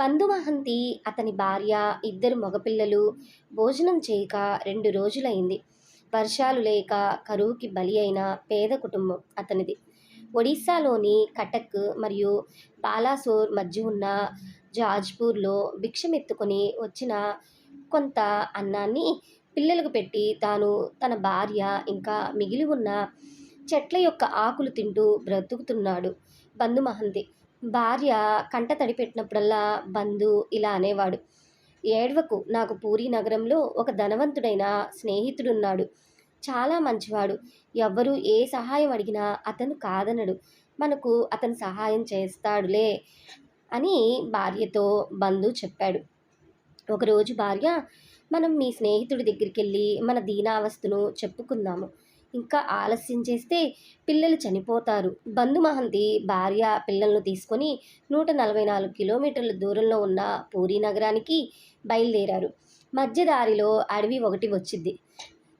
బంధుమహంతి అతని భార్య ఇద్దరు మగపిల్లలు భోజనం చేయక రెండు రోజులైంది. వర్షాలు లేక కరువుకి బలి అయిన పేద కుటుంబం అతనిది. ఒడిశాలోని కటక్ మరియు బాలాసోర్ మధ్య ఉన్న జాజ్పూర్లో భిక్షమెత్తుకొని వచ్చిన కొంత అన్నాన్ని పిల్లలకు పెట్టి తాను తన భార్య ఇంకా మిగిలి ఉన్న చెట్ల యొక్క ఆకులు తింటూ బ్రతుకుతున్నాడు బంధుమహంతి. మహంతి భార్య కంట తడి పెట్టినప్పుడల్లా బంధు ఇలా అనేవాడు. ఏడవకు నాకు పూరి నగరంలో ఒక ధనవంతుడైన స్నేహితుడున్నాడు. చాలా మంచివాడు. ఎవ్వరూ ఏ సహాయం అడిగినా అతను కాదనడు. మనకు అతను సహాయం చేస్తాడులే అని భార్యతో బంధు చెప్పాడు. ఒకరోజు భార్య మనం మీ స్నేహితుడి దగ్గరికి వెళ్ళి మన దీనావస్థను చెప్పుకుందాము. ఇంకా ఆలస్యం చేస్తే పిల్లలు చనిపోతారు. బంధు మహంతి భార్య పిల్లలను తీసుకొని నూట నలభై నాలుగు కిలోమీటర్ల దూరంలో ఉన్న పూరీ నగరానికి బయలుదేరారు. మధ్య దారిలో అడవి ఒకటి వచ్చింది.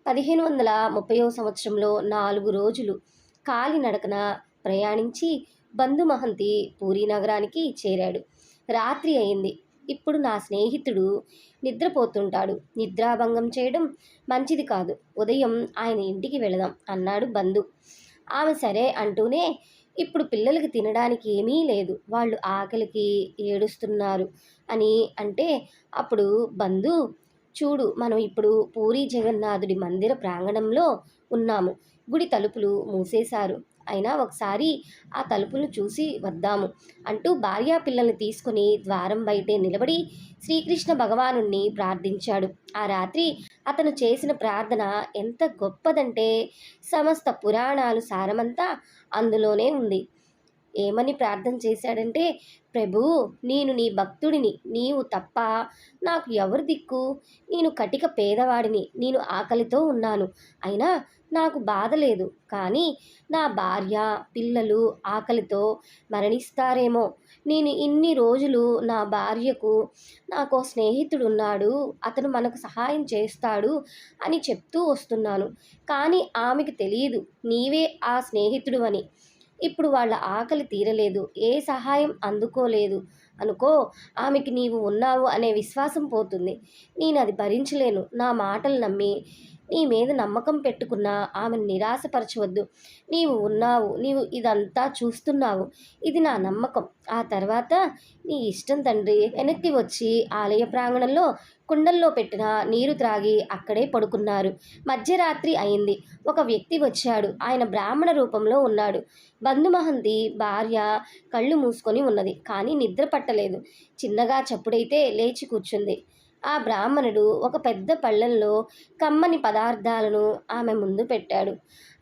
పదిహేను వందల ముప్పైవ సంవత్సరంలో నాలుగు రోజులు కాలినడకన ప్రయాణించి బంధు మహంతి పూరీ నగరానికి చేరాడు. రాత్రి అయింది. ఇప్పుడు నా స్నేహితుడు నిద్రపోతుంటాడు. నిద్రాభంగం చేయడం మంచిది కాదు. ఉదయం ఆయన ఇంటికి వెళదాం అన్నాడు బంధు. ఆమె సరే అంటూనే ఇప్పుడు పిల్లలకి తినడానికి ఏమీ లేదు. వాళ్ళు ఆకలికి ఏడుస్తున్నారు అని అంటే అప్పుడు బంధు చూడు మనం ఇప్పుడు పూరి జగన్నాథుడి మందిర ప్రాంగణంలో ఉన్నాము. గుడి తలుపులు మూసేశారు. అయినా ఒకసారి ఆ తలుపును చూసి వద్దాము అంటూ భార్యా పిల్లల్ని తీసుకుని ద్వారం బయటే నిలబడి శ్రీకృష్ణ భగవాను ప్రార్థించాడు. ఆ రాత్రి అతను చేసిన ప్రార్థన ఎంత గొప్పదంటే సమస్త పురాణాలు సారమంతా అందులోనే ఉంది. ఏమని ప్రార్థన చేశాడంటే ప్రభు నేను నీ భక్తుడిని నీవు తప్ప నాకు ఎవరు దిక్కు? నేను కటిక పేదవాడిని నేను ఆకలితో ఉన్నాను. అయినా నాకు బాధ లేదు. కానీ నా భార్య పిల్లలు ఆకలితో మరణిస్తారేమో. నేను ఇన్ని రోజులు నా భార్యకు నాకు స్నేహితుడు ఉన్నాడు అతను మనకు సహాయం చేస్తాడు అని చెప్తూ వస్తున్నాను. కానీ ఆమెకు తెలియదు. నీవే ఆ స్నేహితుడు అని. ఇప్పుడు వాళ్ళ ఆకలి తీరలేదు. ఏ సహాయం అందుకోలేదు. అనుకో ఆమెకి నీవు ఉన్నావు అనే విశ్వాసం పోతుంది. నేను అది భరించలేను. నా మాటలు నమ్మి నీ మీద నమ్మకం పెట్టుకున్న ఆమెను నిరాశపరచవద్దు. నీవు ఉన్నావు. నీవు ఇదంతా చూస్తున్నావు. ఇది నా నమ్మకం. ఆ తర్వాత నీ ఇష్టం తండ్రి వెనక్కి వచ్చి ఆలయ ప్రాంగణంలో కుండల్లో పెట్టిన నీరు త్రాగి అక్కడే పడుకున్నారు. మధ్యరాత్రి అయింది. ఒక వ్యక్తి వచ్చాడు. ఆయన బ్రాహ్మణ రూపంలో ఉన్నాడు. బంధుమహంతి భార్య కళ్ళు మూసుకొని ఉన్నది. కానీ నిద్ర పట్టలేదు. చిన్నగా చప్పుడైతే లేచి కూర్చుంది. ఆ బ్రాహ్మణుడు ఒక పెద్ద పళ్ళెంలో కమ్మని పదార్థాలను ఆమె ముందు పెట్టాడు.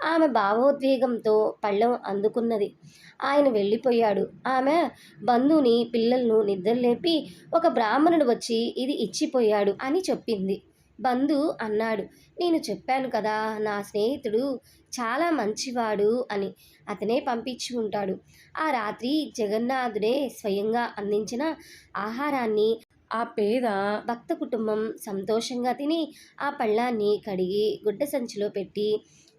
ఆమె భావోద్వేగంతో పళ్ళెం అందుకున్నది. ఆయన వెళ్ళిపోయాడు. ఆమె బంధువుని పిల్లలను నిద్రలేపి ఒక బ్రాహ్మణుడు వచ్చి ఇది ఇచ్చిపోయాడు అని చెప్పింది. బంధు అన్నాడు నేను చెప్పాను కదా నా స్నేహితుడు చాలా మంచివాడు అని. అతనే పంపించి ఉంటాడు. ఆ రాత్రి జగన్నాథుడే స్వయంగా అందించిన ఆహారాన్ని ఆ పేద భక్త కుటుంబం సంతోషంగా తిని ఆ పళ్ళాన్ని కడిగి గుడ్డ సంచిలో పెట్టి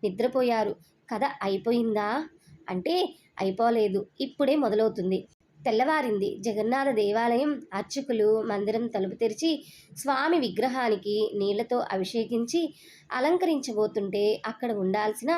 నిద్రపోయారు. కథ అయిపోయిందా? అంటే అయిపోలేదు. ఇప్పుడే మొదలవుతుంది. తెల్లవారింది. జగన్నాథ దేవాలయం అర్చకులు మందిరం తలుపు తెరిచి స్వామి విగ్రహానికి నీళ్ళతో అభిషేకించి అలంకరించబోతుంటే అక్కడ ఉండాల్సిన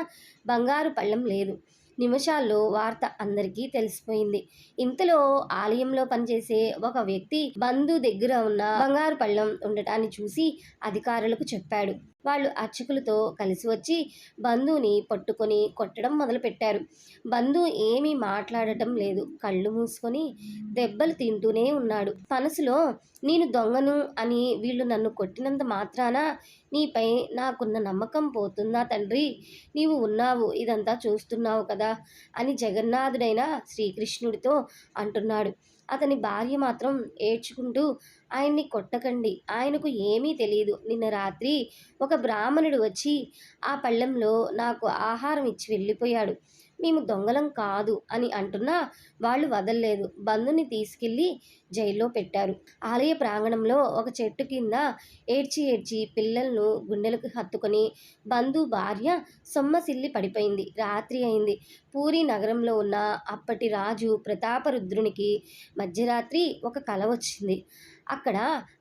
బంగారు పళ్ళం లేదు. నిమిషాల్లో వార్త అందరికీ తెలిసిపోయింది. ఇంతలో ఆలయంలో పనిచేసే ఒక వ్యక్తి బంధు దగ్గర ఉన్న బంగారు పళ్ళం ఉండటాన్ని చూసి అధికారులకు చెప్పాడు. వాళ్ళు అర్చకులతో కలిసి వచ్చి బంధువుని పట్టుకొని కొట్టడం మొదలుపెట్టారు. బంధు ఏమీ మాట్లాడటం లేదు. కళ్ళు మూసుకొని దెబ్బలు తింటూనే ఉన్నాడు. మనసులో నేను దొంగను అని వీళ్ళు నన్ను కొట్టినంత మాత్రాన నీపై నాకున్న నమ్మకం పోతుందా తండ్రి? నీవు ఉన్నావు ఇదంతా చూస్తున్నావు కదా అని జగన్నాథుడైన శ్రీకృష్ణుడితో అంటున్నాడు. అతని భార్య మాత్రం ఏడ్చుకుంటూ ఆయన్ని కొట్టకండి. ఆయనకు ఏమీ తెలియదు నిన్న రాత్రి ఒక బ్రాహ్మణుడు వచ్చి ఆ పళ్ళెంలో నాకు ఆహారం ఇచ్చి వెళ్ళిపోయాడు. మేము దొంగలం కాదు అని అంటున్నా వాళ్ళు వదలలేదు. బంధుని తీసుకెళ్ళి జైల్లో పెట్టారు. ఆలయ ప్రాంగణంలో ఒక చెట్టు కింద ఏడ్చి ఏడ్చి పిల్లలను గుండెలకు హత్తుకొని బంధు భార్య సొమ్మసిల్లి పడిపోయింది. రాత్రి అయింది. పూరి నగరంలో ఉన్న అప్పటి రాజు ప్రతాపరుద్రునికి మధ్యరాత్రి ఒక కల వచ్చింది. అక్కడ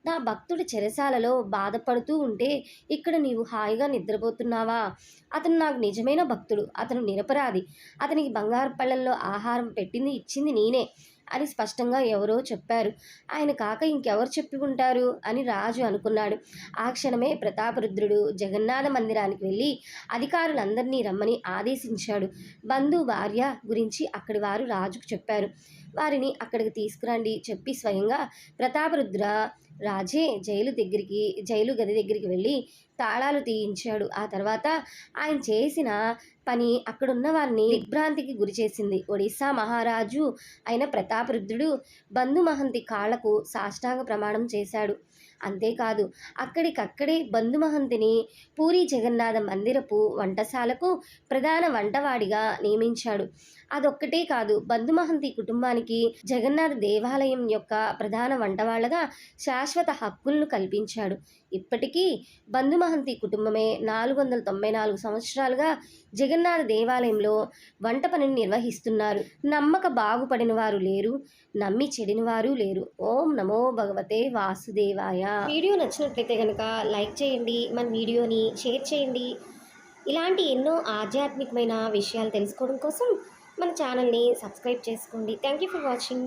నా భక్తుడి చెరసాలలో బాధపడుతూ ఉంటే ఇక్కడ నీవు హాయిగా నిద్రపోతున్నావా? అతను నాకు నిజమైన భక్తుడు. అతను నిరపరాధి. అతనికి బంగారు పళ్ళల్లో ఆహారం పెట్టింది ఇచ్చింది నేనే అని స్పష్టంగా ఎవరో చెప్పారు. ఆయన కాక ఇంకెవరు చెప్పి ఉంటారు? అని రాజు అనుకున్నాడు. ఆ క్షణమే ప్రతాపరుద్రుడు జగన్నాథ మందిరానికి వెళ్ళి అధికారులందరినీ రమ్మని ఆదేశించాడు. బంధు భార్య గురించి అక్కడి వారు రాజుకు చెప్పారు. వారిని అక్కడికి తీసుకురండి చెప్పి స్వయంగా ప్రతాపరుద్ర రాజే జైలు దగ్గరికి జైలు గది దగ్గరికి వెళ్ళి తాళాలు తీయించాడు. ఆ తర్వాత ఆయన చేసిన పని అక్కడున్న వారిని దిగ్భ్రాంతికి గురి చేసింది. ఒడిశా మహారాజు అయిన ప్రతాపరుద్రుడు బంధుమహంతి కాళ్ళకు సాష్టాంగ ప్రమాణం చేశాడు. అంతేకాదు అక్కడికక్కడే బంధుమహంతిని పూరి జగన్నాథ మందిరపు వంటశాలకు ప్రధాన వంటవాడిగా నియమించాడు. అదొక్కటే కాదు బంధుమహంతి కుటుంబానికి జగన్నాథ దేవాలయం యొక్క ప్రధాన వంటవాళ్ళగా శాశ్వత హక్కులను కల్పించాడు. ఇప్పటికీ బంధుమహంతి కుటుంబమే నాలుగు వందల తొంభై నాలుగు సంవత్సరాలుగా జగన్నాథ దేవాలయంలో వంట పనిని నిర్వహిస్తున్నారు. నమ్మక బాగుపడిన వారు లేరు నమ్మి చెడిన వారు లేరు. ఓం నమో భగవతే వాసుదేవాయ. వీడియో నచ్చినట్లయితే కనుక లైక్ చేయండి మన వీడియోని షేర్ చేయండి. ఇలాంటి ఎన్నో ఆధ్యాత్మికమైన విషయాలు తెలుసుకోవడం కోసం మన ఛానల్ని సబ్స్క్రైబ్ చేసుకోండి. Thank you for watching.